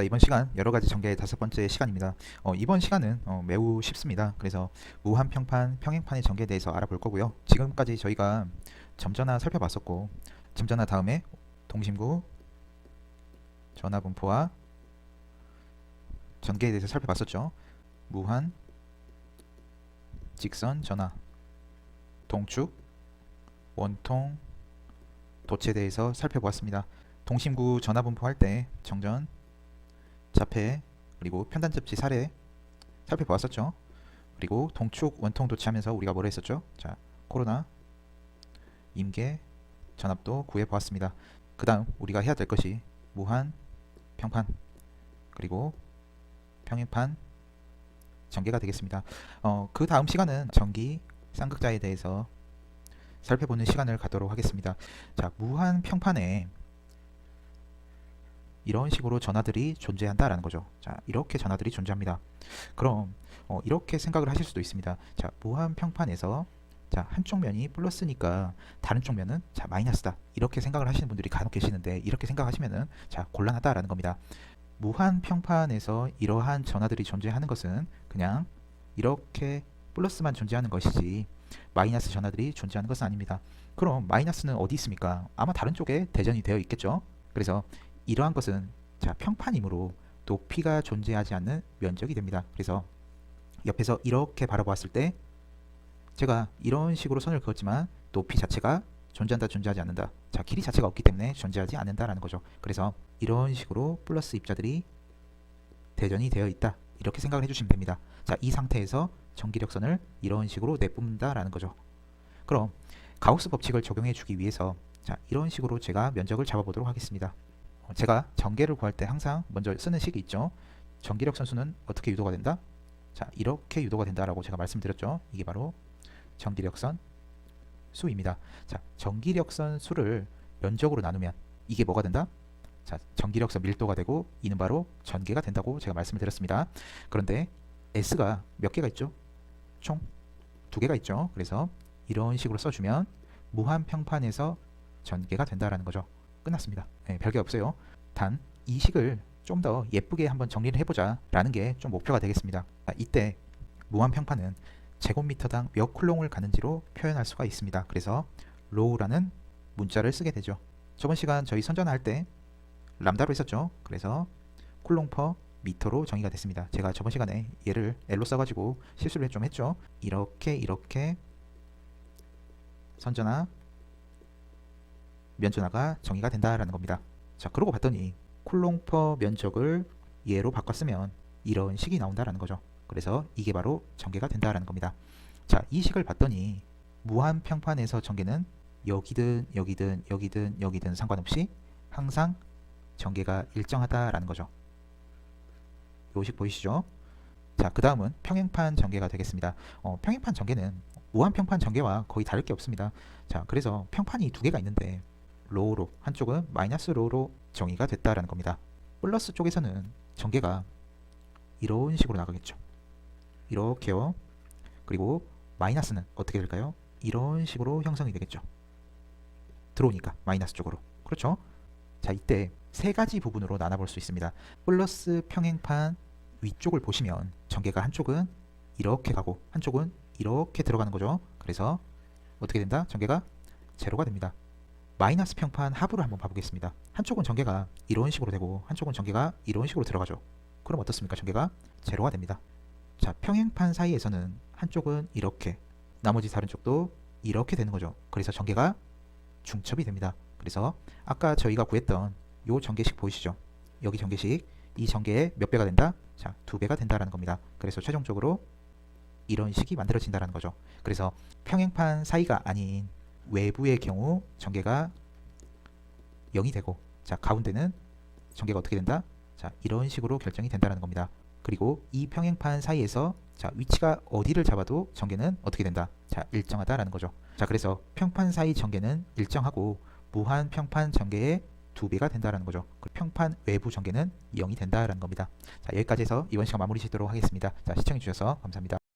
자 이번 시간 여러 가지 전개의 다섯 번째 시간입니다. 어, 이번 시간은 어, 매우 쉽습니다. 그래서 무한 평판, 평행판의 전개에 대해서 알아볼 거고요. 지금까지 저희가 점전화 살펴봤었고 점전화 다음에 동심구, 전화분포와 전개에 대해서 살펴봤었죠. 무한, 직선, 전화, 동축, 원통, 도체에 대해서 살펴보았습니다. 동심구 전화분포 할 때 정전, 자폐 그리고 편단접지 사례 살펴보았었죠. 그리고 동축 원통 도치하면서 우리가 뭐를 했었죠? 자 코로나 임계 전압도 구해 보았습니다. 그 다음 우리가 해야 될 것이 무한 평판 그리고 평행판 전개가 되겠습니다. 어, 그 다음 시간은 전기 쌍극자에 대해서 살펴보는 시간을 갖도록 하겠습니다. 자 무한 평판에 이런 식으로 전화들이 존재한다라는 거죠. 자, 이렇게 전화들이 존재합니다. 그럼 어, 이렇게 생각을 하실 수도 있습니다. 자, 무한 평판에서 자, 한쪽 면이 플러스니까 다른 쪽 면은 자, 마이너스다. 이렇게 생각을 하시는 분들이 간혹 계시는데 이렇게 생각하시면은 자, 곤란하다라는 겁니다. 무한 평판에서 이러한 전화들이 존재하는 것은 그냥 이렇게 플러스만 존재하는 것이지 마이너스 전화들이 존재하는 것은 아닙니다. 그럼 마이너스는 어디 있습니까? 아마 다른 쪽에 대전이 되어 있겠죠. 그래서 이러한 것은 자 평판이므로 높이가 존재하지 않는 면적이 됩니다. 그래서 옆에서 이렇게 바라보았을 때 제가 이런 식으로 선을 그었지만 높이 자체가 존재한다 존재하지 않는다. 자 길이 자체가 없기 때문에 존재하지 않는다라는 거죠. 그래서 이런 식으로 플러스 입자들이 대전이 되어 있다. 이렇게 생각을 해주시면 됩니다. 자 이 상태에서 전기력선을 이런 식으로 내뿜는다라는 거죠. 그럼 가우스 법칙을 적용해 주기 위해서 자 이런 식으로 제가 면적을 잡아보도록 하겠습니다. 어, 제가 전개를 구할 때 항상 먼저 쓰는 식이 있죠. 전기력 선수는 어떻게 유도가 된다? 자, 이렇게 유도가 된다라고 제가 말씀드렸죠. 이게 바로 전기력선 수입니다. 자, 전기력선 수를 면적으로 나누면 이게 뭐가 된다? 자, 전기력선 밀도가 되고 이는 바로 전개가 된다고 제가 말씀을 드렸습니다. 그런데 S가 몇 개가 있죠? 총 두 개가 있죠. 그래서 이런 식으로 써주면 무한 평판에서 전개가 된다라는 거죠. 끝났습니다. 네, 별게 없어요. 단 이 식을 좀 더 예쁘게 한번 정리를 해보자 라는 게 좀 목표가 되겠습니다. 아, 이때 무한 평판은 제곱미터당 몇 쿨롱을 가는지로 표현할 수가 있습니다. 그래서 로우라는 문자를 쓰게 되죠. 저번 시간 저희 선전할 때 람다로 했었죠. 그래서 쿨롱 퍼 미터로 정의가 됐습니다. 제가 저번 시간에 얘를 L로 써가지고 실수를 좀 했죠. 이렇게 이렇게 선전화 면전화가 정의가 된다라는 겁니다. 자, 그러고 봤더니 쿨롱 퍼 면적을 얘로 바꿨으면 이런 식이 나온다라는 거죠. 그래서 이게 바로 전개가 된다라는 겁니다. 자, 이 식을 봤더니 무한 평판에서 전개는 여기든 여기든 여기든 여기든 상관없이 항상 전개가 일정하다라는 거죠. 요식 보이시죠? 자, 그 다음은 평행판 전개가 되겠습니다. 어, 평행판 전개는 무한 평판 전개와 거의 다를 게 없습니다. 자, 그래서 평판이 두 개가 있는데 로우로 한쪽은 마이너스 로우로 정의가 됐다라는 겁니다. 플러스 쪽에서는 전개가 이런 식으로 나가겠죠. 이렇게요. 그리고 마이너스는 어떻게 될까요? 이런 식으로 형성이 되겠죠. 들어오니까 마이너스 쪽으로. 그렇죠? 자, 이때 세 가지 부분으로 나눠볼 수 있습니다. 플러스 평행판 위쪽을 보시면 전개가 한쪽은 이렇게 가고 한쪽은 이렇게 들어가는 거죠. 그래서 어떻게 된다? 전개가 제로가 됩니다. 마이너스 평판 하부를 한번 봐보겠습니다. 한쪽은 전개가 이런 식으로 되고 한쪽은 전개가 이런 식으로 들어가죠. 그럼 어떻습니까? 전개가 제로가 됩니다. 자, 평행판 사이에서는 한쪽은 이렇게 나머지 다른 쪽도 이렇게 되는 거죠. 그래서 전개가 중첩이 됩니다. 그래서 아까 저희가 구했던 요 전개식 보이시죠? 여기 전개식 이 전개의 몇 배가 된다? 자, 두 배가 된다라는 겁니다. 그래서 최종적으로 이런 식이 만들어진다라는 거죠. 그래서 평행판 사이가 아닌 외부의 경우 전개가 0이 되고 자, 가운데는 전개가 어떻게 된다? 자, 이런 식으로 결정이 된다라는 겁니다. 그리고 이 평행판 사이에서 자, 위치가 어디를 잡아도 전개는 어떻게 된다? 자, 일정하다라는 거죠. 자, 그래서 평판 사이 전개는 일정하고 무한 평판 전개의 두 배가 된다라는 거죠. 그 평판 외부 전개는 0이 된다라는 겁니다. 자, 여기까지 해서 이번 시간 마무리 짓도록 하겠습니다. 자, 시청해 주셔서 감사합니다.